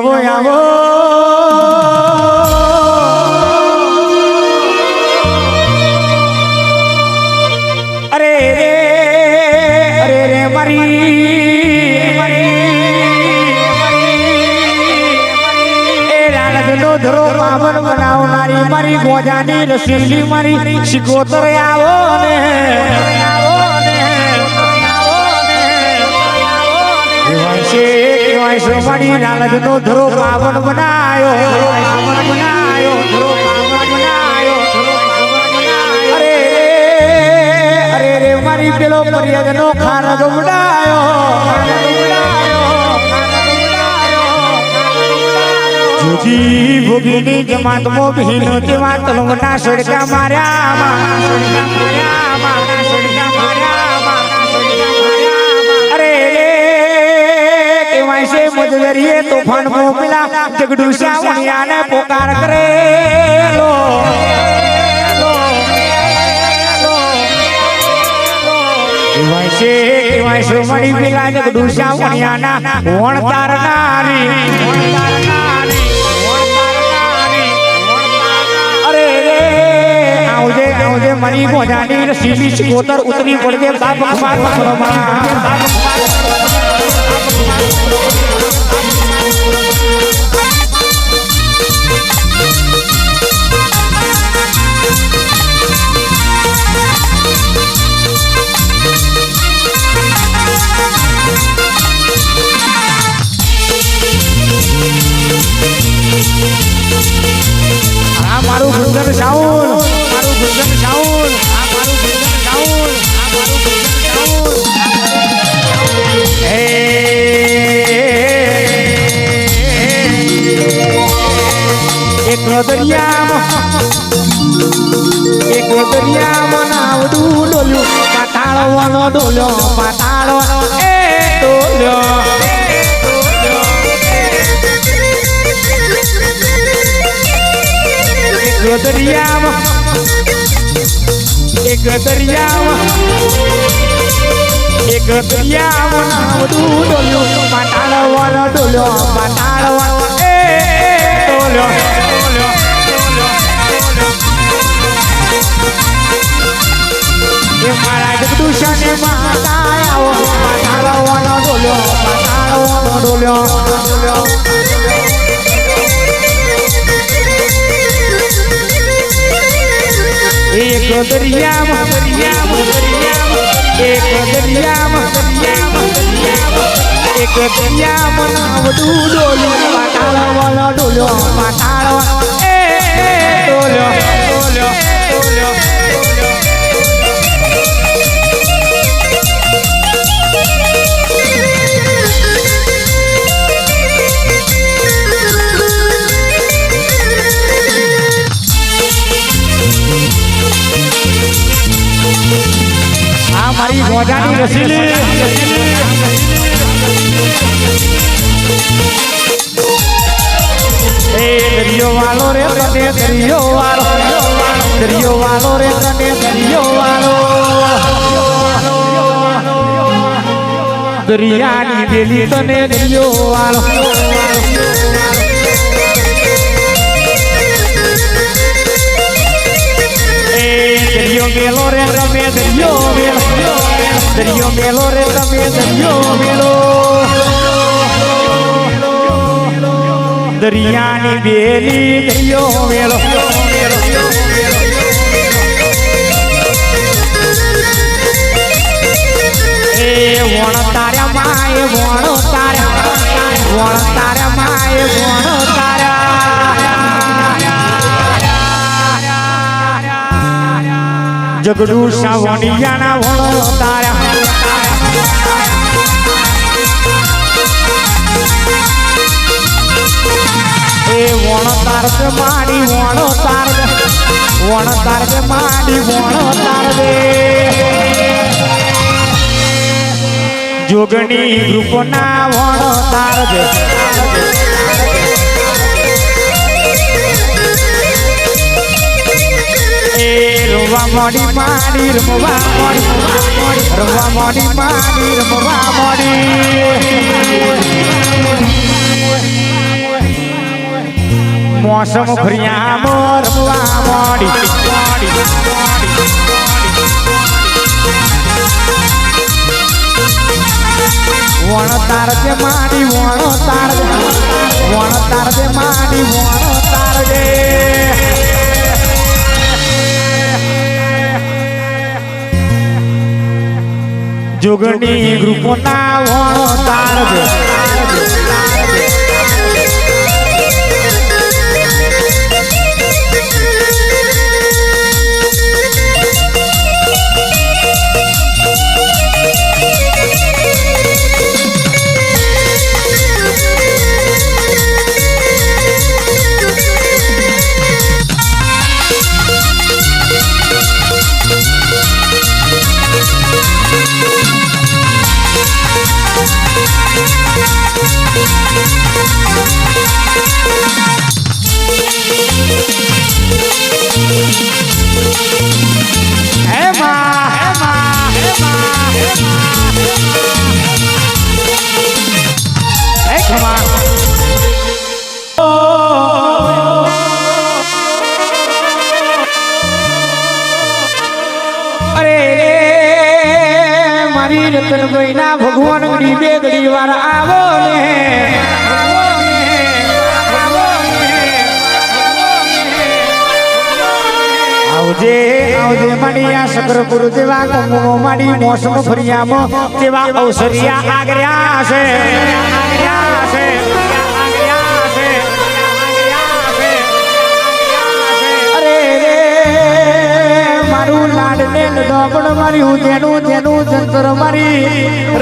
આવો આવો અરે રે અરે રે મારી એ રાણકનો ધરો પાવન બનાવનારી મારી ગોજાની રસીલી મારી શિકોતર આવો ને કહેવાય છે પાવન બનાયો પાવન બનાયો ધરો પાવન બનાયો જુજી ભોગીની જમાતમાં તેવા તલવના સડકા માર્યા મજદરીએ તોફાન મોકલા જગડુશા ઉણિયાને પોકાર કરે. કહેવાય છે મળી પેલા ઉતરી બાપ બાપ બાપ દરિયામાં એક દરિયામાં નાવડું ડોલ્યું પાતાળવાનો ડોલ્યો પાતાળો એ ડોલ્યો. એક દરિયામાં એક દરિયામાં એક દરિયામાં નાવડું ડોલ્યું, પાતાળવાનો ડોલ્યો, પાતાળવાનો એ ડોલ્યો. દરિયામાં દરિયામાં દરિયામાં એક દરિયામાં દરિયામાં એક દરિયામાં નાવડું ડોલ્યું પાતાળ વાળો રસીલી એ દરિયો વાલો રે તને દરિયો વાલો દરિયો વાલો રે તને દરિયો વાલો દરિયાની બેલી તને દરિયો વાલો એ દરિયો મેલો રે તમે દરિયો મેલો દરિયો મેલો રે તમે દરિયો મેલો દરિયાની બેલી દરિયો મેલો એ વણ તારા માય વણ તારા વણ તારા જગડુ સાવણિયાના વણ તારા. એ વણ તાર કે માડી વણ તાર વણ તાર કે માડી વણ જોગણી ગ્રુપના વણ રમવા મોડી માડી રમવા મોડી રમવા મોડી માડી રમવા મોડી. મોસમ ફરિયા મોરવા મોડી. વણ તાર દે માડી, વણ તાર વણ તાર દે માડી, વણ જોગણી ગ્રુપના વણ તાર રતનભાઈ ના ભગવાન ગડી બે ગડી વાર આવો ને. આવજે આવજે માડી આ સકર ગુરુદેવા કમો માડી મોસમ ફરિયામાં તેવા અવસરિયા આગર્યા છે આગર્યા છે મારું લાડને ને ડોબડ માર્યું તેનું તેનું જંતર મારી.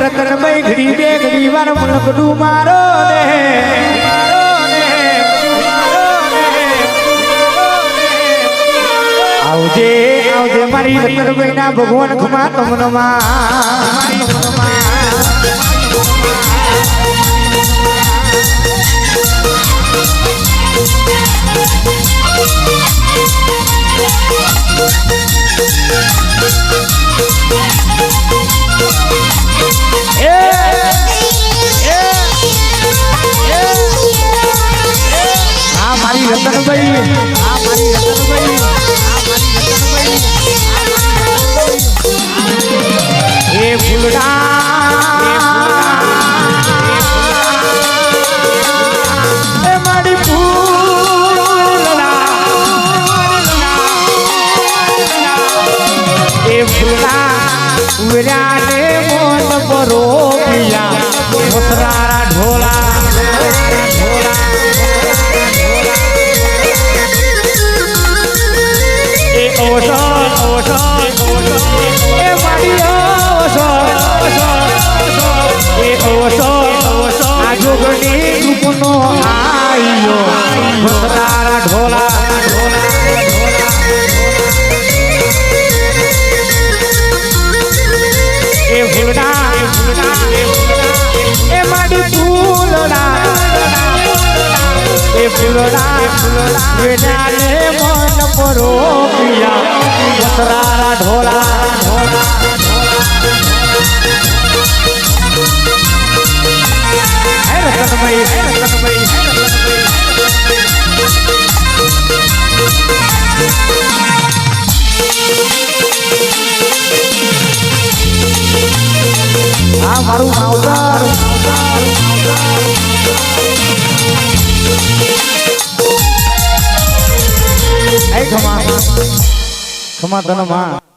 રતનભાઈ ઘડી બે, ઘડી વાર મલકડું મારો ને આવજે આવજે મારી રતનભાઈ ના ભગવાન ખમા તમને એ ફૂલડા વેડાને મન પરો મારું માવતર મારી